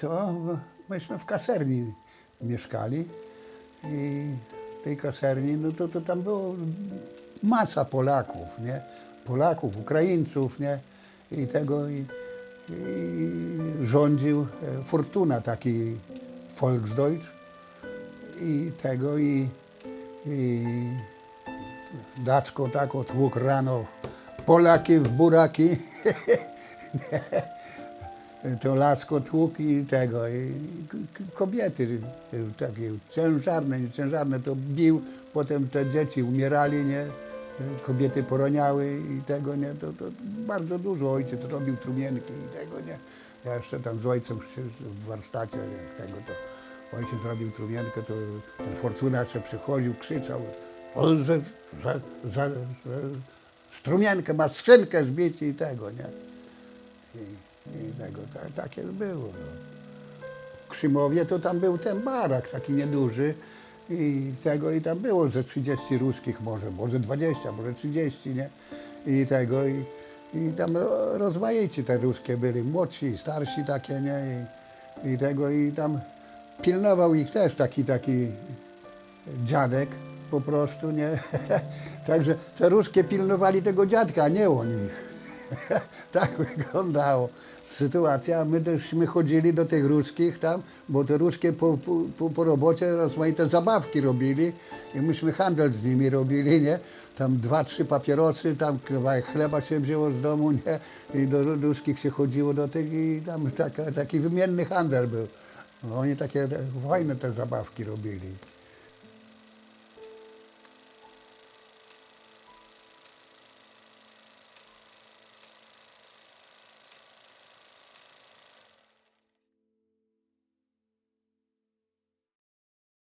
to myśmy w kaserni mieszkali i w tej kaserni, no to, to tam było masa Polaków, nie? Polaków, Ukraińców, nie? I tego i, i rządził e, Fortuna, taki Volksdeutsch i tego i, i Dacko tak otłukł rano Polaki w buraki. to lasko tłuk i tego, i kobiety e, takie ciężarne, nieciężarne to bił, potem te dzieci umierali, nie, kobiety poroniały i tego, nie, to, to bardzo dużo ojciec robił trumienki i tego, nie. Ja jeszcze tam z ojcem się w warsztacie, jak tego, to ojciec robił trumienkę, to ten Fortuna jeszcze przychodził, krzyczał, "O, że, że, że, że strumienkę ma skrzynkę zbić i tego, nie. I, i tego, ta, takie było. No. W Krzymowie to tam był ten barak taki nieduży i tego i tam było ze 30 ruskich może, może 20, może 30, nie? I tego i, i tam ro- rozmaici te ruskie byli, młodsi starsi takie, nie? I, I tego i tam pilnował ich też taki taki dziadek po prostu, nie? Także te ruskie pilnowali tego dziadka, a nie on ich. tak wyglądało sytuacja. My teżśmy chodzili do tych ruskich tam, bo te ruskie po, po, po, robocie rozmaite zabawki robili i myśmy handel z nimi robili, nie? Tam dwa, trzy papierosy, tam kawałek chleba się wzięło z domu, nie? I do ru- ruskich się chodziło do tych i tam taka, taki wymienny handel był. No, oni takie fajne te zabawki robili.